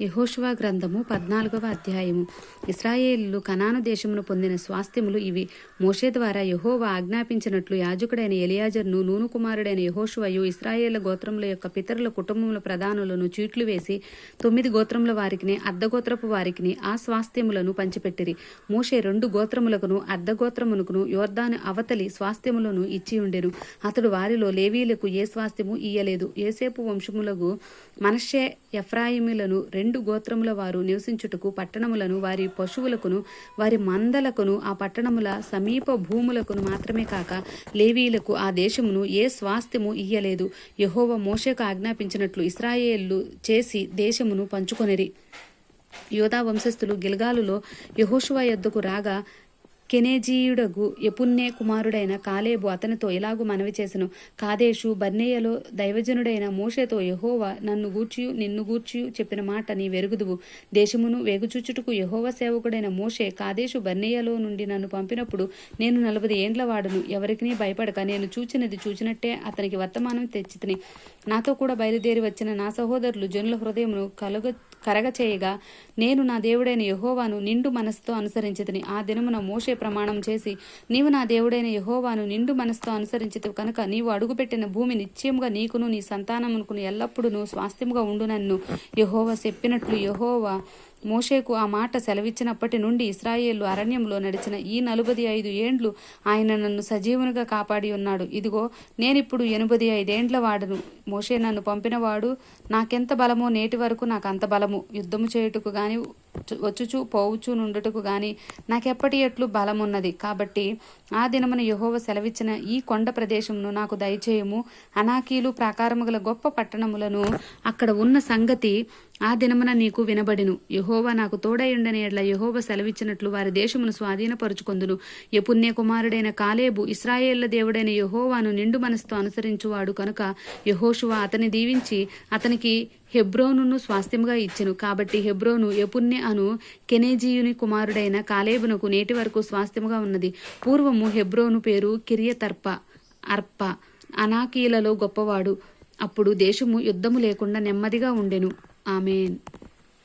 యెహోషువ గ్రంథము పద్నాలుగవ అధ్యాయము. ఇస్రాయేలు కనాను దేశమును పొందిన స్వాస్థ్యములు ఇవి. మోషే ద్వారా యెహోవా ఆజ్ఞాపించినట్లు యాజకుడైన ఎలియాజర్ను నూను కుమారుడైన యెహోషువయు ఇస్రాయేళ్ళ గోత్రముల యొక్క పితరుల కుటుంబముల ప్రధానులను చీట్లు వేసి తొమ్మిది గోత్రముల వారికిని అర్ధగోత్రపు వారికిని ఆ స్వాస్థ్యములను పంచిపెట్టిరి. మోషే రెండు గోత్రములకును అర్ధగోత్రమునకును యోర్దాను అవతలి స్వాస్థ్యములను ఇచ్చి ఉండెను. అతడు వారిలో లేవీలకు ఏ స్వాస్థ్యము ఇయ్యలేదు. ఏసేపు వంశములకు మనషే ఎఫ్రాయిములను రెండు రెండు గోత్రముల వారు నివసించుటకు పట్టణములను వారి పశువులకును వారి మందలకును ఆ పట్టణముల సమీప భూములకును మాత్రమే కాక లేవీలకు ఆ దేశమును ఏ స్వాస్థ్యము ఇయ్యలేదు. యహోవ మోషకు ఆజ్ఞాపించినట్లు ఇస్రాయేళ్ళు చేసి దేశమును పంచుకొనిరి. యోధా వంశస్థులు గిల్గాలులో యహోషువా యొద్దకు రాగా కెనేజీయుడగు ఎపున్నే కుమారుడైన కాలేబు అతనితో ఇలాగు మనవి చేసెను? కాదేశు బర్నేయలో దైవజనుడైన మోషేతో యహోవా నన్ను గూర్చియు నిన్ను గూర్చియు చెప్పిన మాట నీ వెరుగుదువు. దేశమును వేగుచూచుటకు యహోవ సేవకుడైన మోషే కాదేశు బర్నేయలో నుండి నన్ను పంపినప్పుడు నేను నలభై ఏండ్ల వాడును. ఎవరికి భయపడక నేను చూచినది చూచినట్టే అతనికి వర్తమానం తెచ్చితిని. నాతో కూడా బయలుదేరి వచ్చిన నా సహోదరులు జనుల హృదయమును కలుగ కరగచేయగా నేను నా దేవుడైన యహోవాను నిండు మనసుతో అనుసరించితిని. ఆ దినమున మోషే ప్రమాణం చేసి నీవు నా దేవుడైన యహోవాను నిండు మనసుతో అనుసరించితే కనుక నీవు అడుగుపెట్టిన భూమి నిశ్చయముగా నీకును నీ సంతానమునకును ఎల్లప్పుడూ స్వాస్థ్యముగా ఉండునన్ను. యహోవా చెప్పినట్లు యహోవా మోషేకు ఆ మాట సెలవిచ్చినప్పటి నుండి ఇస్రాయేళ్ళు అరణ్యంలో నడిచిన ఈ నలుబది ఐదు ఏండ్లు ఆయన నన్ను సజీవునిగా కాపాడి ఉన్నాడు. ఇదిగో నేనిప్పుడు ఎనభై ఐదేండ్ల వాడను. మోషే నన్ను పంపినవాడు నాకెంత బలమో నేటి వరకు నాకు అంత బలము. యుద్ధము చేయుటకు గాని వచ్చుచు పోవుచు నుండుటకు గాని నాకెప్పటి ఎట్లు బలమున్నది. కాబట్టి ఆ దినమున యహోవ సెలవిచ్చిన ఈ కొండ ప్రదేశమును నాకు దయచేయము. అనాకీలు ప్రాకారము గల గొప్ప పట్టణములను అక్కడ ఉన్న సంగతి ఆ దినమున నీకు వినబడిను. యహోవా నాకు తోడయుండని ఎడ్ల యహోవ సెలవిచ్చినట్లు వారి దేశమును స్వాధీనపరుచుకొందును. యపుణ్య కుమారుడైన కాలేబు ఇస్రాయేళ్ళ దేవుడైన యహోవాను నిండు మనసుతో అనుసరించువాడు కనుక యహోషువ అతని దీవించి అతనికి హెబ్రోనును స్వాస్థ్యముగా ఇచ్చెను. కాబట్టి హెబ్రోను యపుణ్య అను కెనేజీయుని కుమారుడైన కాలేబునకు నేటి వరకు స్వాస్థ్యముగా ఉన్నది. పూర్వము హెబ్రోను పేరు కిరియతర్ప అర్ప అనాకీలలో గొప్పవాడు. అప్పుడు దేశము యుద్ధము లేకుండా నెమ్మదిగా ఉండెను. Amén.